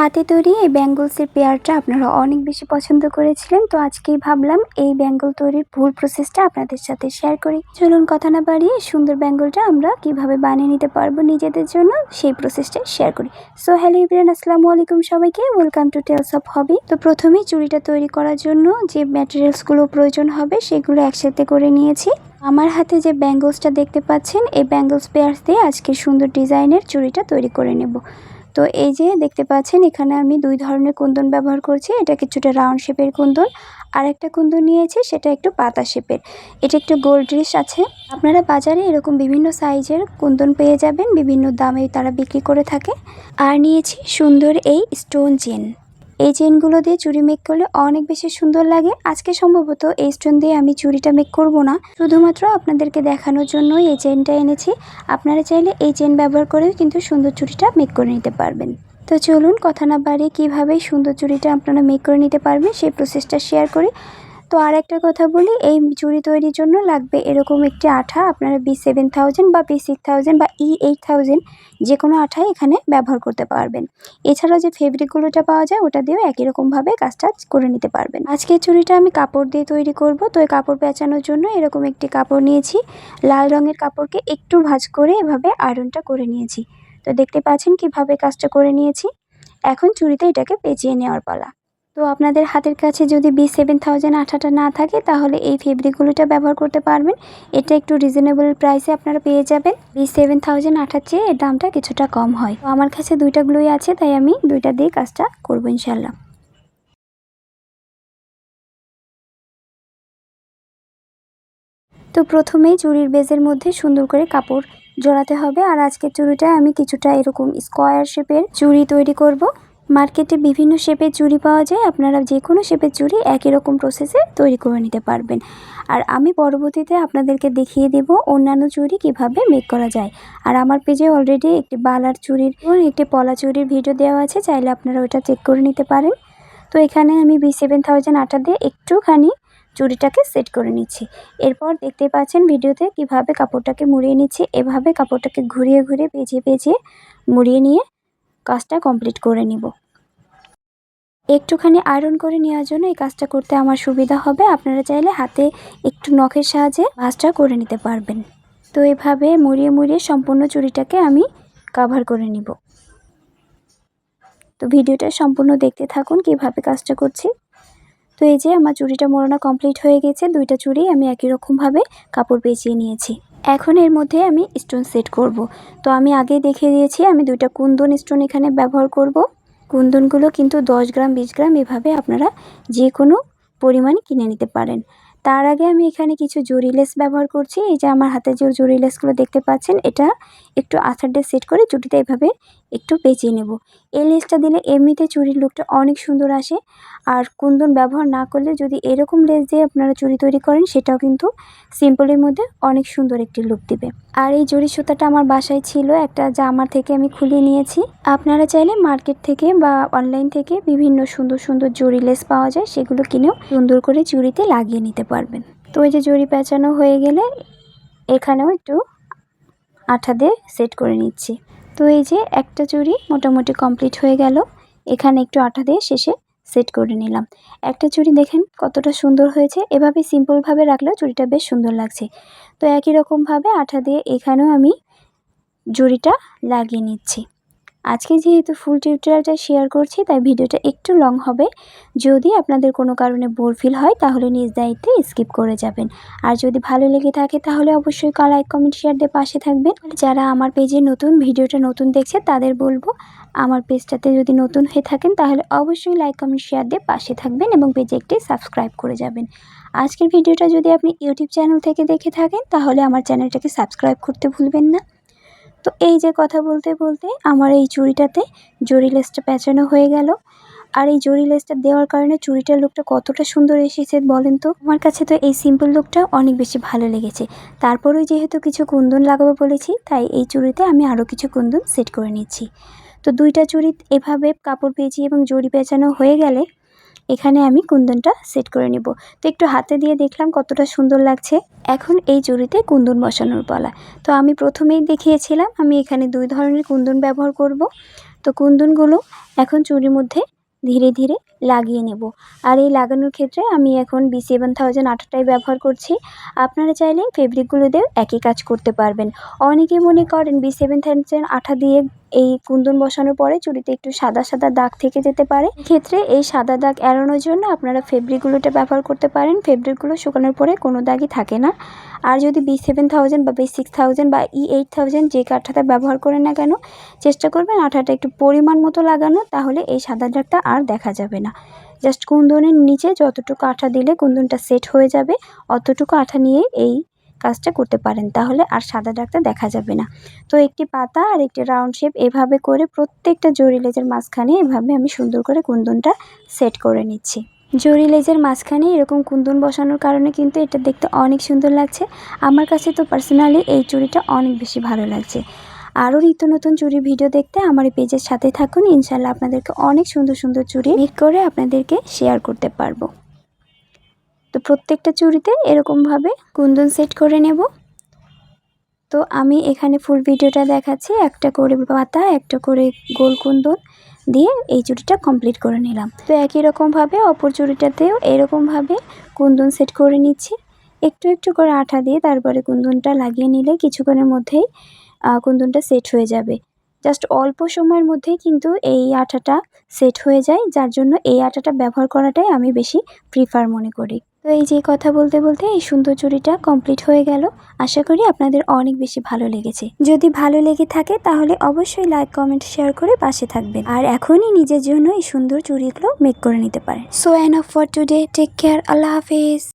হাতে তৈরি এই ব্যাঙ্গলসের পেয়ারটা আপনারা অনেক বেশি পছন্দ করেছিলেন। তো আজকেই ভাবলাম এই ব্যাঙ্গল তৈরির ভুল প্রসেসটা আপনাদের সাথে শেয়ার করি। চলুন কথা না বাড়িয়ে সুন্দর ব্যাঙ্গলটা আমরা কীভাবে বানিয়ে নিতে পারব নিজেদের জন্য সেই প্রসেসটা শেয়ার করি। সো হ্যালো ইব্রান আসসালামু আলাইকুম সবাইকে। Welcome to tales of hobby তো প্রথমেই চুড়িটা তৈরি করার জন্য যে ম্যাটেরিয়ালসগুলো প্রয়োজন হবে সেগুলো একসাথে করে নিয়েছি। আমার হাতে যে ব্যাঙ্গলসটা দেখতে পাচ্ছেন, এই ব্যাঙ্গলস পেয়ার্স দিয়ে আজকে সুন্দর ডিজাইনের চুড়িটা তৈরি করে নেব। তো এই যে দেখতে পাচ্ছেন, এখানে আমি দুই ধরনের কুন্দন ব্যবহার করছি। এটা কিছুটা রাউন্ড শেপের কুন্দন আর একটা কুন্দন নিয়েছি, সেটা একটু পাতা শেপের। এটা একটু গোল্ড গোল্ডিশ আছে। আপনারা বাজারে এরকম বিভিন্ন সাইজের কুন্দন পেয়ে যাবেন, বিভিন্ন দামে তারা বিক্রি করে থাকে। আর নিয়েছি সুন্দর এই স্টোন চেন। এই চেনগুলো দিয়ে চুড়ি মেক করলে অনেক বেশি সুন্দর লাগে। আজকে সম্ভবত এই স্টোন দিয়ে আমি চুড়িটা মেক করব না। শুধুমাত্র আপনাদেরকে দেখানোর জন্যই এই চেনটা এনেছি। আপনারা চাইলে এই চেন ব্যবহার করেও কিন্তু সুন্দর চুড়িটা মেক করে নিতে পারবেন। তো চলুন কথা না বাড়িয়ে কীভাবে সুন্দর চুড়িটা আপনারা মেক করে নিতে পারবেন, সেই প্রসেসটা শেয়ার করি। তো আর একটা কথা বলি, এই চুড়ি তৈরির জন্য লাগবে এরকম একটি আঠা, আপনারা বি সেভেন থাউজেন্ড বা বি সিক্স থাউজেন্ড বা ই এইট থাউজেন্ড যে কোনো আঠাই এখানে ব্যবহার করতে পারবেন। এছাড়াও যে ফেব্রিকগুলোটা পাওয়া যায়, ওটা দিয়েও একই রকমভাবে কাজটা করে নিতে পারবেন। আজকে চুড়িটা আমি কাপড় দিয়ে তৈরি করব, তো এই কাপড় পেঁচানোর জন্য এরকম একটি কাপড় নিয়েছি। লাল রঙের কাপড়কে একটু ভাজ করে এভাবে আয়রনটা করে নিয়েছি। তো দেখতে পাচ্ছেন কীভাবে কাজটা করে নিয়েছি। এখন চুড়িতে এটাকে পেঁচিয়ে নেওয়ার পালা। তো আপনাদের হাতের কাছে যদি বি সেভেন থাউজেন্ড আঠাটা না থাকে, তাহলে এই ফেব্রিকগুলোটা ব্যবহার করতে পারবেন। এটা একটু রিজনেবল প্রাইসে আপনারা পেয়ে যাবেন। বি সেভেন থাউজেন্ড আঠার চেয়ে এর দামটা কিছুটা কম হয়। তো আমার কাছে দুইটা গ্লুই আছে, তাই আমি দুইটা দিয়ে কাজটা করব ইনশাল্লাহ তো প্রথমেই চুরির বেজের মধ্যে সুন্দর করে কাপড় জড়াতে হবে। আর আজকের চুড়িটা আমি কিছুটা এরকম স্কোয়ার শেপের চুড়ি তৈরি করব। মার্কেটে বিভিন্ন শেপের চুড়ি পাওয়া যায়। আপনারা যে কোনো শেপের চুড়ি একই রকম প্রসেসে তৈরি করে নিতে পারবেন। আর আমি পরবর্তীতে আপনাদেরকে দেখিয়ে দেব অন্যান্য চুড়ি কীভাবে মেক করা যায়। আর আমার পেজে অলরেডি একটি বালার চুড়ির এবং একটি পলা চুড়ির ভিডিও দেওয়া আছে, চাইলে আপনারা ওটা চেক করে নিতে পারেন। তো এখানে আমি বি সেভেন থাউজেন্ড আটা দিয়ে একটুখানি চুড়িটাকে সেট করে নিচ্ছি। এরপর দেখতে পাচ্ছেন ভিডিওতে কীভাবে কাপড়টাকে মুড়িয়ে নিচ্ছি। এভাবে কাপড়টাকে ঘুরিয়ে ঘুরিয়ে পেঁচিয়ে পেঁচিয়ে মুড়িয়ে নিয়ে কাজটা কমপ্লিট করে নিব। একটুখানি আয়রন করে নেওয়ার জন্য এই কাজটা করতে আমার সুবিধা হবে। আপনারা চাইলে হাতে একটু নখের সাহায্যে ভাঁজটা করে নিতে পারবেন। তো এভাবে মুড়িয়ে মুড়িয়ে সম্পূর্ণ চুড়িটাকে আমি কাভার করে নিব। তো ভিডিওটা সম্পূর্ণ দেখতে থাকুন, কীভাবে কাজটা করছি। তো এই যে আমার চুড়িটা মোড়ানো কমপ্লিট হয়ে গেছে, দুইটা চুড়ি আমি একই রকমভাবে কাপড় পেঁচিয়ে নিয়েছি। এখন এর মধ্যে আমি স্টোন সেট করব। তো আমি আগে দেখিয়ে দিয়েছি, আমি দুইটা কুন্দন স্টোন এখানে ব্যবহার করব। কুন্দনগুলো কিন্তু দশ গ্রাম, বিশ গ্রাম এভাবে আপনারা যে কোনো পরিমাণে কিনে নিতে পারেন। তার আগে আমি এখানে কিছু জরি লেস ব্যবহার করছি। এই যে আমার হাতে যে জরি লেসগুলো দেখতে পাচ্ছেন, এটা একটু আথার সেট করে চুটিতে এভাবে একটু পেঁচিয়ে নেব। এই লেসটা দিলে এমনিতে চুরির লুকটা অনেক সুন্দর আসে। আর কুন্দন ব্যবহার না করলে যদি এরকম লেস দিয়ে আপনারা চুরি তৈরি করেন, সেটাও কিন্তু সিম্পলের মধ্যে অনেক সুন্দর একটি লুক দিবে। আর এই জরি সুতাটা আমার বাসায় ছিল, একটা যা আমার থেকে আমি খুলে নিয়েছি। আপনারা চাইলে মার্কেট থেকে বা অনলাইন থেকে বিভিন্ন সুন্দর সুন্দর জরি লেস পাওয়া যায়, সেগুলো কিনেও সুন্দর করে চুরিতে লাগিয়ে নিতে পারবেন। তো এই যে জরি পেঁচানো হয়ে গেলে এখানেও একটু আঠা দিয়ে সেট করে নিচ্ছি। তো এই যে একটা চুড়ি মোটামুটি কমপ্লিট হয়ে গেল। এখানে একটু আঠা দিয়ে শেষে সেট করে নিলাম। একটা চুড়ি দেখেন কতটা সুন্দর হয়েছে। এভাবে সিম্পলভাবে রাখলেও চুড়িটা বেশ সুন্দর লাগছে। তো একই রকমভাবে আঠা দিয়ে এখানেও আমি জুড়িটা লাগিয়ে নিচ্ছি। আজকে যেহেতু ফুল টিউটোরিয়ালটা শেয়ার করছি, তাই ভিডিওটা একটু লং হবে। যদি আপনাদের কোনো কারণে বোর ফিল হয়, তাহলে নিজ দায়িত্বে স্কিপ করে যাবেন। আর যদি ভালো লেগে থাকে, তাহলে অবশ্যই লাইক কমেন্ট শেয়ার দিয়ে পাশে থাকবেন। যারা আমার পেজে নতুন, ভিডিওটা নতুন দেখছে, তাদের বলব, আমার পেজটাতে যদি নতুন হয়ে থাকেন, তাহলে অবশ্যই লাইক কমেন্ট শেয়ার দিয়ে পাশে থাকবেন এবং পেজে একটি সাবস্ক্রাইব করে যাবেন। আজকের ভিডিওটা যদি আপনি ইউটিউব চ্যানেল থেকে দেখে থাকেন, তাহলে আমার চ্যানেলটাকে সাবস্ক্রাইব করতে ভুলবেন না। তো এই যে কথা বলতে বলতে আমার এই চুড়িটাতে জরি লেসটা পেঁচানো হয়ে গেল। আর এই জরি লেসটা দেওয়ার কারণে চুড়িটার লুকটা কতটা সুন্দর এসেছে বলেন তো? আমার কাছে তো এই সিম্পল লুকটা অনেক বেশি ভালো লেগেছে। তারপরেও যেহেতু কিছু কুন্দন লাগাবো বলেছি, তাই এই চুড়িতে আমি আরও কিছু কুন্দন সেট করে নিচ্ছি। তো দুইটা চুড়ি এভাবে কাপড় পেঁচি এবং জড়ি পেঁচানো হয়ে গেলে এখানে আমি কুন্দনটা সেট করে নিব। তো একটু হাতে দিয়ে দেখলাম কতটা সুন্দর লাগছে। এখন এই জড়িতে কুন্দন বসানোর পালা। তো আমি প্রথমেই দেখিয়েছিলাম আমি এখানে দুই ধরনের কুন্দন ব্যবহার করব। তো কুন্দনগুলো এখন চুরির মধ্যে ধীরে ধীরে লাগিয়ে নেব। আর এই লাগানোর ক্ষেত্রে আমি এখন বি সেভেন থাউজেন্ড আঠাটাই ব্যবহার করছি। আপনারা চাইলে ফেব্রিকগুলো দিয়েও একই কাজ করতে পারবেন। অনেকে মনে করেন বি সেভেন থাউজেন্ড আঠা দিয়ে এই কুন্দন বসানোর পরে চুড়িতে একটু সাদা সাদা দাগ থেকে যেতে পারে। ক্ষেত্রে এই সাদা দাগ এড়ানোর জন্য আপনারা ফেব্রিকগুলোটা ব্যবহার করতে পারেন। ফেব্রিকগুলো শুকানোর পরে কোনো দাগই থাকে না। আর যদি বি সেভেন থাউজেন্ড বা বি সিক্স থাউজেন্ড বা ই এইট থাউজেন্ড যে কাঠাটা ব্যবহার করেন না কেন, চেষ্টা করবেন আঠাটা একটু পরিমাণ মতো লাগানো তাহলে এই সাদা দাগটা আর দেখা যাবে না। জাস্ট কুন্দনের নিচে যতটুকু আঠা দিলে কুন্দনটা সেট হয়ে যাবে, অতটুকু আঠা নিয়ে এই কাজটা করতে পারেন, তাহলে আর সাদা দাগটা দেখা যাবে না। তো একটি পাতা আর একটি রাউন্ড শেপ এভাবে করে প্রত্যেকটা জরি লেজের মাঝখানে এভাবে আমি সুন্দর করে কুন্দনটা সেট করে নিচ্ছি। জরি লেজের মাঝখানে এরকম কুন্দন বসানোর কারণে কিন্তু এটা দেখতে অনেক সুন্দর লাগছে। আমার কাছে তো পার্সোনালি এই চুড়িটা অনেক বেশি ভালো লাগছে। আরও নিত্য নতুন চুড়ি ভিডিও দেখতে আমার এই পেজের সাথে থাকুন। ইনশাল্লাহ আপনাদেরকে অনেক সুন্দর সুন্দর চুরি করে আপনাদেরকে শেয়ার করতে পারব। তো প্রত্যেকটা চুড়িতে এরকমভাবে কুন্দন সেট করে নেব। তো আমি এখানে ফুল ভিডিওটা দেখাচ্ছি, একটা করে পাতা, একটা করে গোল কুন্দন দিয়ে এই চুড়িটা কমপ্লিট করে নিলাম। তো একই রকমভাবে অপর চুড়িটাতেও এরকমভাবে কুন্দন সেট করে নিচ্ছি। একটু একটু করে আঠা দিয়ে তারপরে কুন্দনটা লাগিয়ে নিলে কিছুক্ষণের মধ্যেই কুন্দনটা সেট হয়ে যাবে। জাস্ট অল্প সময়ের মধ্যেই কিন্তু এই আঠাটা সেট হয়ে যায়, যার জন্য এই আঠাটা ব্যবহার করাটাই আমি বেশি প্রিফার মনে করি। তো এই যে কথা বলতে বলতে এই সুন্দর চুরিটা কমপ্লিট হয়ে গেল। আশা করি আপনাদের অনেক বেশি ভালো লেগেছে। যদি ভালো লেগে থাকে তাহলে অবশ্যই লাইক কমেন্ট শেয়ার করে পাশে থাকবেন। আর এখনই নিজের জন্য এই সুন্দর চুরিগুলো মেক করে নিতে পারেন। So an of for today take care Allah Hafiz.